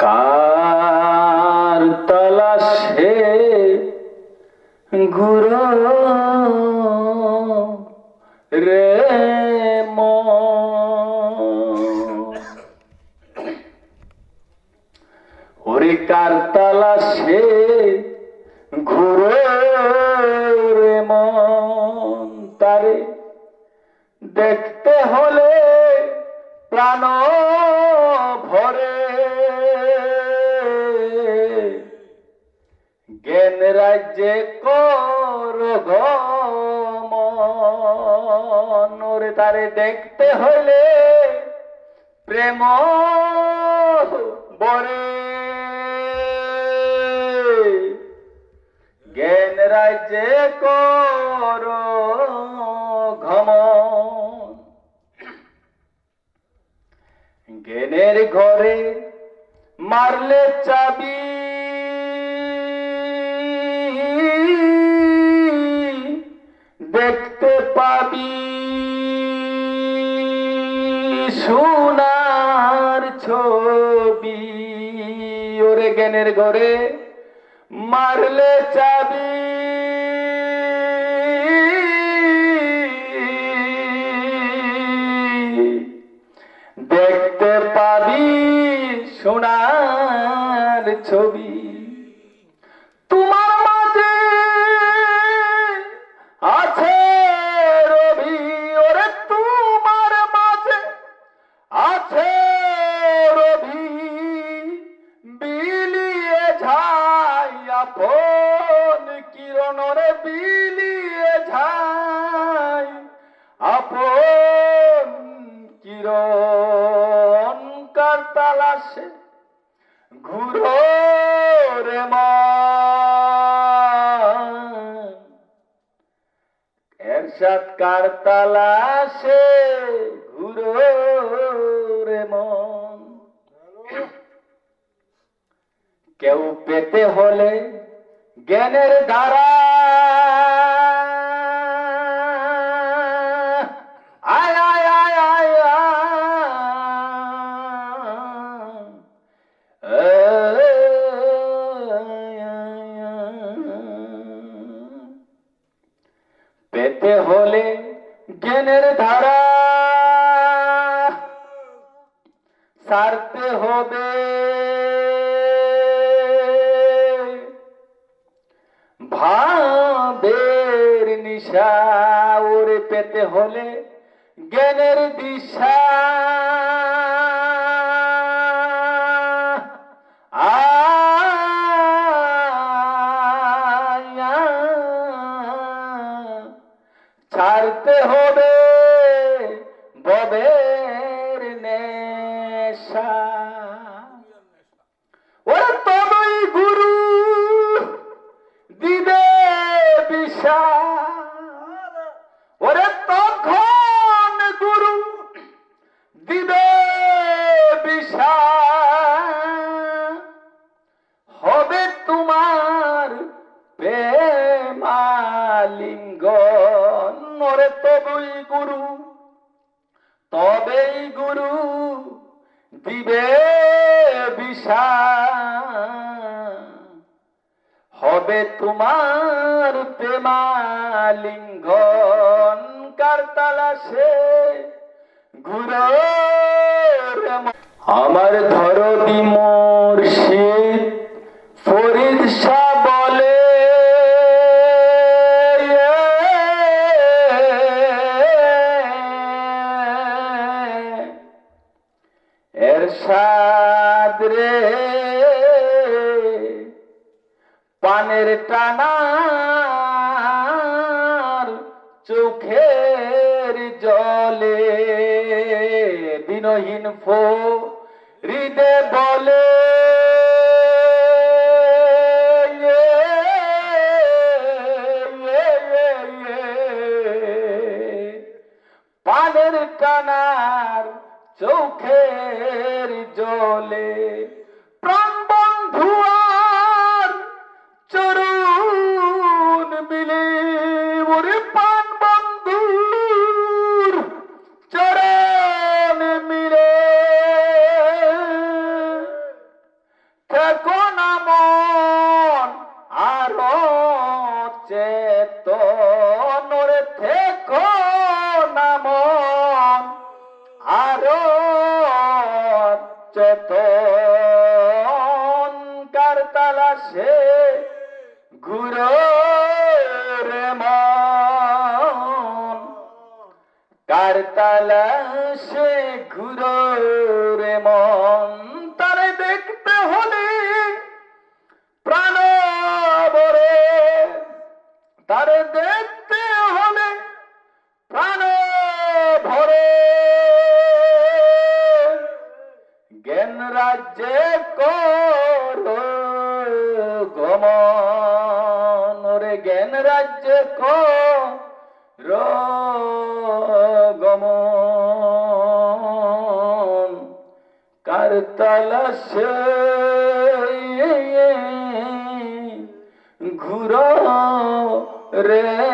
কার তলাশে ঘুরো রে ওরে কার তালাশে ঘুরে রে মন? তারে দেখতে হলে প্রাণ ভরে জ্ঞান রাজ্যে কর তারে দেখতে হলে প্রেম বরে। জ্ঞান রাজ্যে কর জ্ঞানের ঘরে মারলে চাবি পাবি। সোনার ছবি ওরে জ্ঞানের ঘরে মারলে চাবি। দেখতে পাবি সোনার ছবি। আপন কিরণরে বিলিয়ে যাই আপন কিরণ কার তালাশে ঘুরো রে এরশাদ কার তালাশে ঘুরো রে মন। কেউ পেতে হলে জ্ঞানের দ্বারা আয় আয় আয় আয়। পেতে হলে জ্ঞানের ধারা। সারতে হবে। ভাবের নিশা ওরে পেতে হলে জ্ঞানের দিশা। ছাড়তে হবে গুরু দিবে বিষা। হবে তোমার প্রেমালিঙ্গন কার তালাশে ঘুরে রে আমার ধরতি মোর শীত পানের টানার চোখের জলে দিনহীন ফো হৃদে বলে পানের টানার চোখের জলে চেতন কার তালাশে ঘুরো রে মন। কার তালাশে ঘুরো রে মন, তারে দেখতে হলে প্রাণ বরে তারে দেখতে গমন ওরে জ্ঞান রাজ্যে কর গমন কার ঘুরো রে